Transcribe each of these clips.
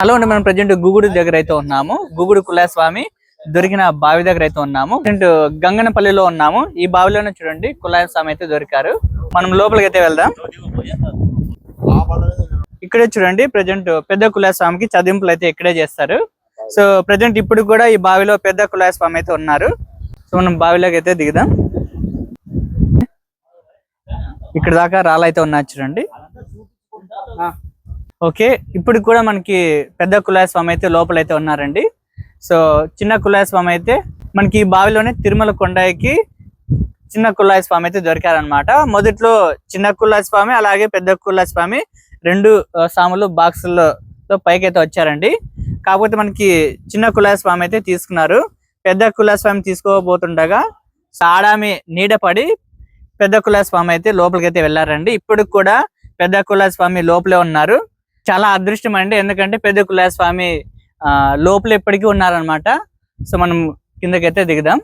Hello అండి మనం present గుగుడు దగ్గర అయితే ఉన్నాము. గుగుడు కులాయస్వామి దొరికిన బావి దగ్గర అయితే ఉన్నాము. ప్రజెంట్ గంగనపల్లిలో ఉన్నాము. ఈ బావిలోనే చూడండి కులాయస్వామి అయితే దొరికారు. మనం లోపలికి అయితే వెళ్దాం. ఇక్కడే చూడండి ప్రజెంట్ పెద్ద కులాయస్వామికి చదింపులు అయితే ఇక్కడే చేస్తారు. సో ప్రజెంట్ ఇప్పుడు కూడా ఈ బావిలో పెద్ద కులాయస్వామి అయితే ఉన్నారు. సో మనం బావిలోకి అయితే దిగుదాం. ఇక్కడ దాకా రాళ్ళైతే ఉన్నాయి చూడండి. ఓకే ఇప్పుడు కూడా మనకి పెద్ద కులాస్వామి అయితే లోపలైతే ఉన్నారండి. సో చిన్న కులాస్వామి అయితే మనకి ఈ బావిలోనే తిరుమల కొండాయికి చిన్న కులాయి స్వామి అయితే దొరికారనమాట మొదట్లో చిన్న కులాయి స్వామి అలాగే పెద్ద కులాయి స్వామి రెండు స్వాములు బాక్సుల్లో తో పైకి అయితే వచ్చారండి. కాకపోతే మనకి చిన్న కులాయి స్వామి అయితే తీసుకున్నారు. పెద్ద కులాయి స్వామి తీసుకోబోతుండగా సాడామి నీడ పడి పెద్ద కులాయి స్వామి అయితే లోపలికి అయితే వెళ్ళారండి. ఇప్పుడు కూడా పెద్ద కులాయి స్వామి లోపలే ఉన్నారు. చాలా అదృష్టం అండి. ఎందుకంటే పెద్ద కులాయి స్వామి ఆ, లోపల ఎప్పటికీ ఉన్నారనమాట సో మనం కిందకైతే దిగుదాం.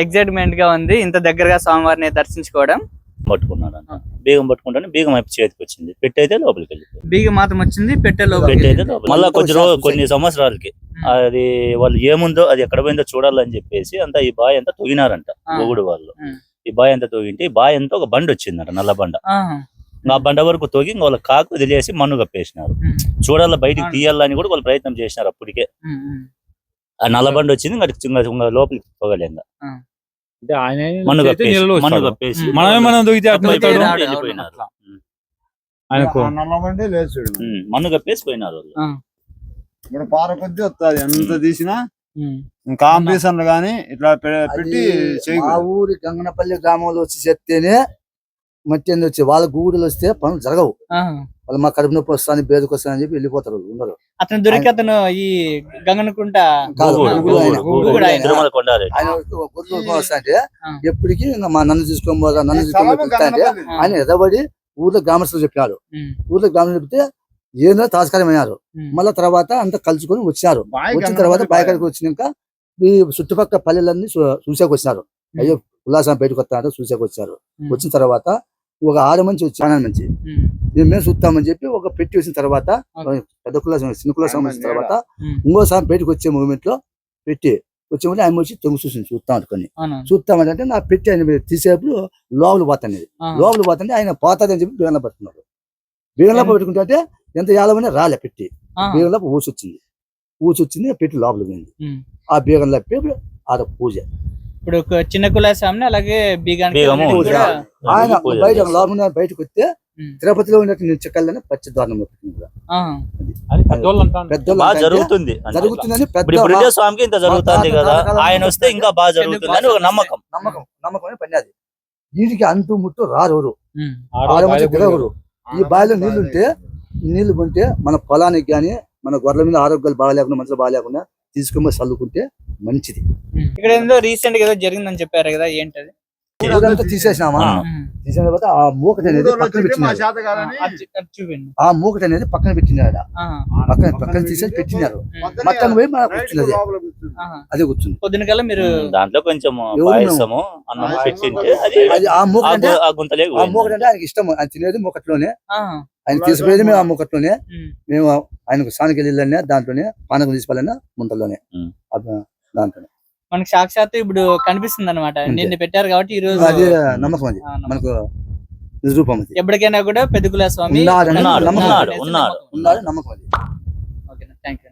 ఎగ్జైట్మెంట్గా ఉంది. ఇంత దగ్గరగా స్వామివారిని దర్శించుకోవడం. పట్టుకున్నాడు బీగం పట్టుకుంటానే. బీగం చేతికి వచ్చింది. పెట్టి అయితే లోపలికి వెళ్ళిపోయింది బీగ మాత్రం వచ్చింది పెట్టే అయితే మళ్ళీ కొద్ది రోజు కొన్ని సంవత్సరాలకి. అది వాళ్ళు ఏముందో అది ఎక్కడ పోయిందో చూడాలని చెప్పేసి అంతా ఈ బాయ్ అంతా తొగినారంట ఆ. మొగుడు వాళ్ళు. ఈ బాయ్ అంతా తొగింటే ఈ బాయ్ అంతా ఒక బండి వచ్చిందంట నల్ల బండ. ఆ బండ వరకు తొగి ఇంకా వాళ్ళ కాకు వదిలేసి మన్ను కప్పేసినారు. చూడాల బయటికి. తీయాలని కూడా వాళ్ళు ప్రయత్నం చేసినారు అప్పటికే. ఆ నల్ల బండి వచ్చింది ఇంకా లోపలికి పోగలేంగా మన్ను కప్పేసి మన్ను. కప్పేసి. మనమే మనం దొరికితే. ఆయనకు నల్లబండి. మన్ను కప్పేసి పోయినారు వాళ్ళు ఇప్పుడు పార కొద్ది వస్తుంది ఎంత తీసినా కాంపిటీషన్లు గాని ఇట్లా పెట్టి చేయకూడదు. ఊరి గంగనపల్లి గ్రామంలో వచ్చి చెప్తేనే మట్టి అనేది వచ్చి వాళ్ళ గూడులు వస్తే పనులు జరగవు వాళ్ళు మా కడుపు నొప్పి వస్తాను బేదకు వస్తాను అని చెప్పి వెళ్ళిపోతారు ఉండరు అతను దొరికి అతను ఈ గంగనకుంట ఆయన. ఎప్పటికీ మా నన్ను తీసుకొని పోదా నన్ను గంగనపల్లి. ఆయన ఎదబడి ఊర్లో గ్రామస్తులు చెప్పినారు. ఊర్లో గ్రామస్తులు చెప్తే ఏదో తాస్కారం అయినారు ఉం. మళ్ళా తర్వాత అంతా కలుసుకొని వచ్చినారు బాయ్ వచ్చిన తర్వాత బాయ్. బాయకాడికి వచ్చినాక ఈ చుట్టుపక్కల పల్లెలన్నీ చూ- చూసాక వచ్చినారు అయ్యో ఉల్లాసం బయటకు వస్తారంటే చూసాక వచ్చారు ఉం. వచ్చిన తర్వాత ఒక ఆరు మంచి వచ్చి ఆనంద మంచి. మేము మేము చూస్తామని చెప్పి ఒక పెట్టి వచ్చిన తర్వాత. పెద్ద కులాసం చిన్న కులాసం వచ్చిన తర్వాత. ఇంకోసారి బయటకు వచ్చే మూమెంట్లో పెట్టి వచ్చే ముందు ఆయన వచ్చి తొంగి చూసి చూస్తాం అనుకొని. చూస్తామంటే నా పెట్టి ఆయన తీసేప్పుడు లోపల పోతాను ఆ. లోపల పోతుంటే ఆయన పోతాదని చెప్పి బీగంలో పట్టుకున్నాడు బీగంలో పెట్టుకుంటే ఎంత యాలమని రాలే పెట్టి. బీగంలో ఊసి వచ్చింది ఊసి వచ్చింది పెట్టి లోపల పోయింది. ఆ బీగంలో పెట్టి ఆడ పూజ ఇప్పుడు ఒక చిన్న కులాస్వామిని అలాగే పూజ. ఆయన బయట. లోపల బయటకు వస్తే. తిరుపతిలో ఉన్నట్టు చెక్కలని పచ్చి అంటే జరుగుతుంది అంటే జరుగుతుందని ఇప్పుడు పెద్ద ఇప్పుడు ఇదే స్వామికి ఇంత జరుగుతుంది కదా ఆయన వస్తే ఇంకా బాగా జరుగుతుంది అని ఒక నమ్మకం. నమ్మకం నమ్మకం పడినది వీటికి అంతు ముట్టు రారు ఎవరు. ఈ బావిలో నీళ్ళు ఉంటే నీళ్ళు ఉంటే మన పొలానికి గాని మన గొర్రెల మీద ఆరోగ్యాలు బాగాలేకుండా మనుషులు బాగాలేకుండా తీసుకొని చల్లుకుంటే మంచిది. ఇక్కడ ఏందో రీసెంట్గా ఏదో జరిగిందని చెప్పారు కదా ఏంటది? ఊరంతా తీసేసినామా. తీసిన తర్వాత ఆ మూకటి అనేది పక్కన పెట్టినారు. చూపిండి ఆ మూకటి అనేది పక్కన పెట్టినారు. పక్కన పక్కన తీసేసి పెట్టినారు. మొత్తం పోయి మన రైట్ కూర్చున్నది లోపల కూర్చుంది. ఆహా. అదే కూర్చుంది పొద్దున కల్లా మీరు దాంట్లో కొంచెం ఎవరు పాయసము అన్నం పాయసము, పెట్టింటే అది ఆ మూకటి ఆ గుంతలే ఆ మూకటి అంటే ఆయనకి ఇష్టం. ఆయన తినేది మూకట్లోనే. ఆయన తీసిపోయేది మేము ఆ మూకట్లోనే. మేము ఆయనకు సానికి వెళ్ళాలనే దాంట్లోనే పానకం తీసుకోవాలన్నా ముంతలోనే మనకి సాక్షాత్తు ఇప్పుడు కనిపిస్తుంది అనమాట. నిన్ను పెట్టారు కాబట్టి ఈ రోజు అది నమ్మకం అది. మనకు నిజరూపం అది. ఎప్పటికైనా కూడా పెద్ద కులాస్వామి ఉన్నాడని ఉన్నాడు, నమ్మకం ఉన్నాడు, అనేసి ఉన్నాడు. నమ్మకం. ఉన్నాడు నమ్మకం అది. Okay thank you